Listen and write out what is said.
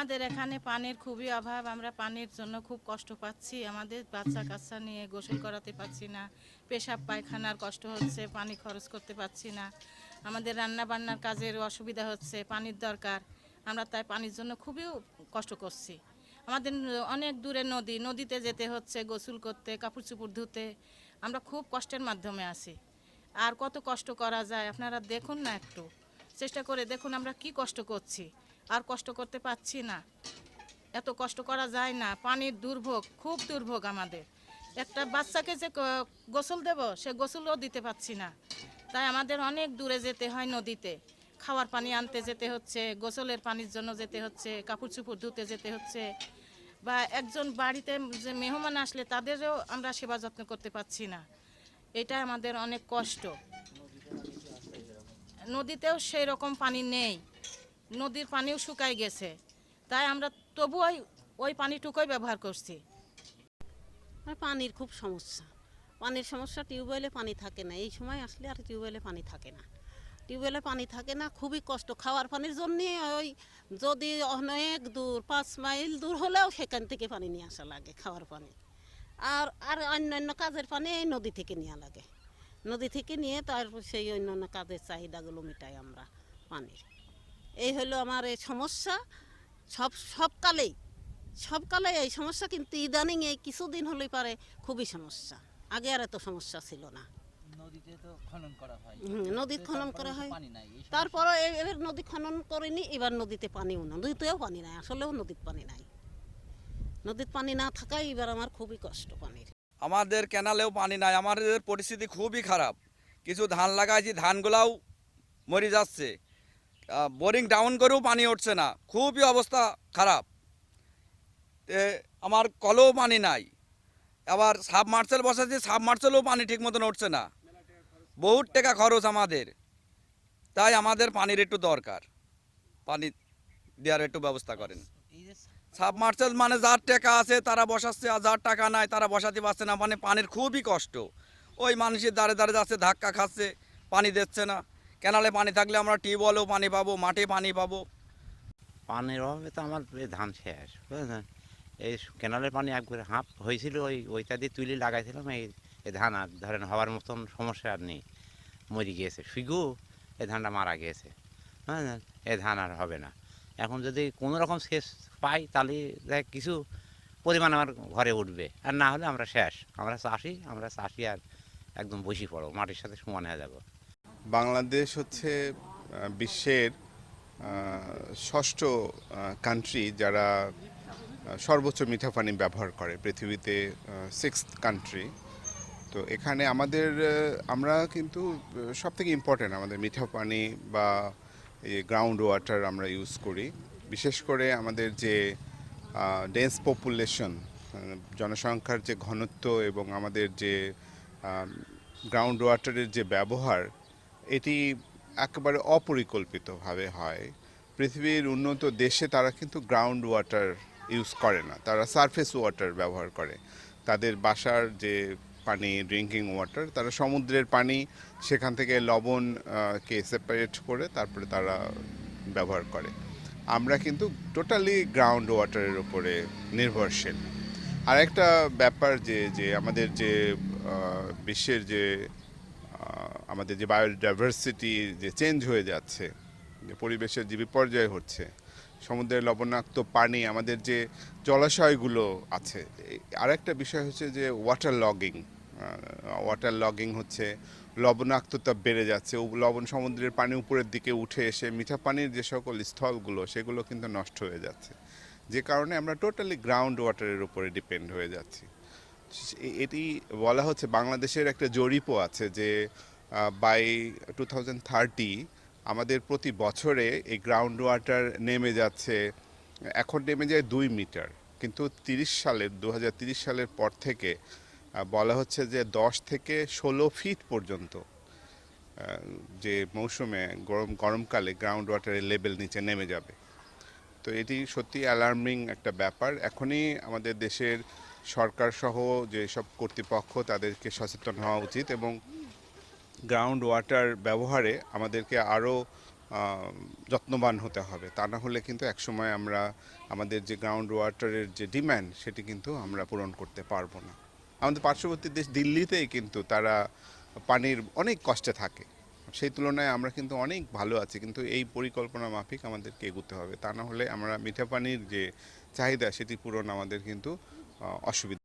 আমাদের এখানে পানির খুবই অভাব, আমরা পানির জন্য খুব কষ্ট পাচ্ছি। আমাদের বাচ্চা কাচ্চা নিয়ে গোসল করাতে পারছি না, পেশাব পায়খানার কষ্ট হচ্ছে, পানি খরচ করতে পারছি না। আমাদের রান্না বান্নার কাজের অসুবিধা হচ্ছে, পানির দরকার, আমরা তাই পানির জন্য খুবই কষ্ট করছি। আমাদের অনেক দূরে নদী, নদীতে যেতে হচ্ছে, গোসল করতে, কাপড় চোপড় ধুতে, আমরা খুব কষ্টের মাধ্যমে আছি। আর কত কষ্ট করা যায়, আপনারা দেখুন না একটু। চেষ্টা করে দেখুন আমরা কি কষ্ট করছি। আর কষ্ট করতে পারছি না। এত কষ্ট করা যায় না। পানির দুর্ভোগ, খুব দুর্ভোগ আমাদের। একটা বাচ্চাকে যে গোসল দেব, সে গোসলও দিতে পারছি না। তাই আমাদের অনেক দূরে যেতে হয় নদীতে। খাওয়ার পানি আনতে যেতে হচ্ছে, গোসলের পানির জন্য যেতে হচ্ছে কাপড় চুপড় ধুতে যেতে হচ্ছে। বা একজন বাড়িতে যে মেহমান আসলে তাদেরও আমরা সেবা যত্ন করতে পারছি না। এটা আমাদের অনেক কষ্ট। নদীতেও সেই রকম পানি নেই। নদীর পানিও শুকাই গেছে। তাই আমরা তবুও ওই- ওই পানিটুকুই ব্যবহার করছি। পানির খুব সমস্যা। পানির সমস্যা, টিউবওয়েলে পানি থাকে না। এই সময় আসলে আর টিউবওয়েলে পানি থাকে না। টিউবওয়েলে পানি থাকে না, খুবই কষ্ট। খাওয়ার পানির জন্যে ওই যদি অনেক দূর, পাঁচ মাইল দূর হলেও সেখান থেকে পানি নিয়ে আসা লাগে খাওয়ার পানি। আর আর অন্যান্য কাজের পানি এই নদী থেকে নেওয়া লাগে। নদী থেকে নিয়ে তারপর সেই অন্যান্য কাজের চাহিদাগুলো মেটাই আমরা পানির। এই হলো আমার এই সমস্যা। সব সব কালেই সব কালে এই সমস্যা কিন্তু ইদানিং এই কিছুদিন হলেই পারে খুবই সমস্যা। আগে আর এত সমস্যা ছিল না। নদীতে তো খনন করা হয়। হয়। তারপরে এ- এবার নদী খনন করেনি এবার নদীতে পানিও না। নদীতেও পানি নাই আসলেও নদীতে পানি নাই। নদীতে পানি না থাকায় এবার আমার খুবই কষ্ট পানির। আমাদের ক্যানালেও পানি নাই আমাদের পরিস্থিতি খুবই খারাপ। কিছু ধান লাগাইছি ধানগুলাও মরে যাচ্ছে। বোরিং ডাউন করেও পানি উঠছে না। খুবই অবস্থা খারাপ। আমার কলেও পানি নাই। আবার সাবমার্সেল বসাচ্ছি, সাবমার্সেলও পানি ঠিক মতন উঠছে না। বহুত টাকা খরচ আমাদের। তাই আমাদের পানির একটু দরকার। পানি দেওয়ার একটু ব্যবস্থা করেন। সাবমার্সেল মানে যার টাকা আছে, তারা বসাচ্ছে, আর যার টাকা নাই, তারা বসাতে পারছে না। মানে পানির খুবই কষ্ট। ওই মানুষের দাঁড়ে দাঁড়ে যাচ্ছে, ধাক্কা খাচ্ছে, পানি দিচ্ছে না। কেনালে পানি থাকলে আমরা টিউবওয়েলেও পানি পাবো, মাঠে পানি পাবো। পানির অভাবে তো আমার ধান শেষ, বুঝলেন? এই কেনালের পানি একবারে হাঁপ হয়েছিল, ওই ওইটা দিয়ে তুলি লাগাইছিলাম, এই ধান আর ধরেন হওয়ার মতন সমস্যা আর নেই, মরে গিয়েছে। শুধু এই ধানটা মারা গিয়েছে, বুঝলেন? এই ধান আর হবে না। এখন যদি কোনো রকম শেষ পাই, তাহলে দেখ কিছু পরিমাণ আমার ঘরে উঠবে, আর না হলে আমরা শেষ। আমরা চাষি আমরা চাষি আর একদম বসি পড়ো মাটির সাথে সমান হয়ে যাব। বাংলাদেশ হচ্ছে বিশ্বের ষষ্ঠ কান্ট্রি যারা সর্বোচ্চ মিঠা পানি ব্যবহার করে, পৃথিবীতে সিক্স কান্ট্রি তো এখানে আমাদের আমরা কিন্তু সব থেকে ইম্পর্টেন্ট আমাদের মিঠা পানি বা এই গ্রাউন্ড ওয়াটার আমরা ইউজ করি। বিশেষ করে আমাদের যে ডেন্স পপুলেশন জনসংখ্যার যে ঘনত্ব এবং আমাদের যে গ্রাউন্ড ওয়াটারের যে ব্যবহার এটি একেবারে অপরিকল্পিতভাবে হয়। পৃথিবীর উন্নত দেশে তারা কিন্তু গ্রাউন্ড ওয়াটার ইউজ করে না। তারা সারফেস ওয়াটার ব্যবহার করে। তাদের বাসার যে পানি ড্রিঙ্কিং ওয়াটার তারা সমুদ্রের পানি, সেখান থেকে লবণকে সেপারেট করে তারপরে তারা ব্যবহার করে। আমরা কিন্তু টোটালি গ্রাউন্ড ওয়াটারের উপরে নির্ভরশীল। আর একটা ব্যাপার যে যে আমাদের যে বিশ্বের যে আমাদের যে বায়োডাইভার্সিটি যে চেঞ্জ হয়ে যাচ্ছে, যে পরিবেশের যে বিপর্যয় হচ্ছে, সমুদ্রের লবণাক্ত পানি, আমাদের যে জলাশয়গুলো আছে আরেকটা বিষয় হচ্ছে যে ওয়াটার লগিং ওয়াটার লগিং হচ্ছে, লবণাক্ততা বেড়ে যাচ্ছে লবণ সমুদ্রের পানি উপরের দিকে উঠে এসে মিঠা পানির যে সকল স্থলগুলো, সেগুলো কিন্তু নষ্ট হয়ে যাচ্ছে। যে কারণে আমরা টোটালি গ্রাউন্ড ওয়াটারের উপরে ডিপেন্ড হয়ে যাচ্ছি। এটি বলা হচ্ছে বাংলাদেশের একটা জরিপও আছে যে বাই টু আমাদের প্রতি বছরে এই গ্রাউন্ড ওয়াটার নেমে যাচ্ছে, এখন নেমে যায় দুই মিটার। কিন্তু তিরিশ সালের দু সালের পর থেকে বলা হচ্ছে যে দশ থেকে ষোলো ফিট পর্যন্ত যে মৌসুমে গরম গরমকালে গ্রাউন্ড ওয়াটারের লেভেল নিচে নেমে যাবে। তো এটি সত্যি অ্যালার্মিং একটা ব্যাপার। এখনই আমাদের দেশের সরকার সহ যেসব কর্তৃপক্ষ তাদেরকে সচেতন হওয়া উচিত এবং গ্রাউন্ড ওয়াটার ব্যবহারে আমাদেরকে আরও যত্নবান হতে হবে। তা না হলে কিন্তু একসময় আমরা আমাদের যে গ্রাউন্ড ওয়াটারের যে ডিম্যান্ড সেটি কিন্তু আমরা পূরণ করতে পারব না। আমাদের পার্শ্ববর্তী দেশ দিল্লিতেই কিন্তু তারা পানির অনেক কষ্টে থাকে। সেই তুলনায় আমরা কিন্তু অনেক ভালো আছি, কিন্তু এই পরিকল্পনা মাফিক আমাদেরকে এগুতে হবে। তা না হলে আমরা মিঠা পানির যে চাহিদা সেটি পূরণ আমাদের কিন্তু আহ, অসুবিধা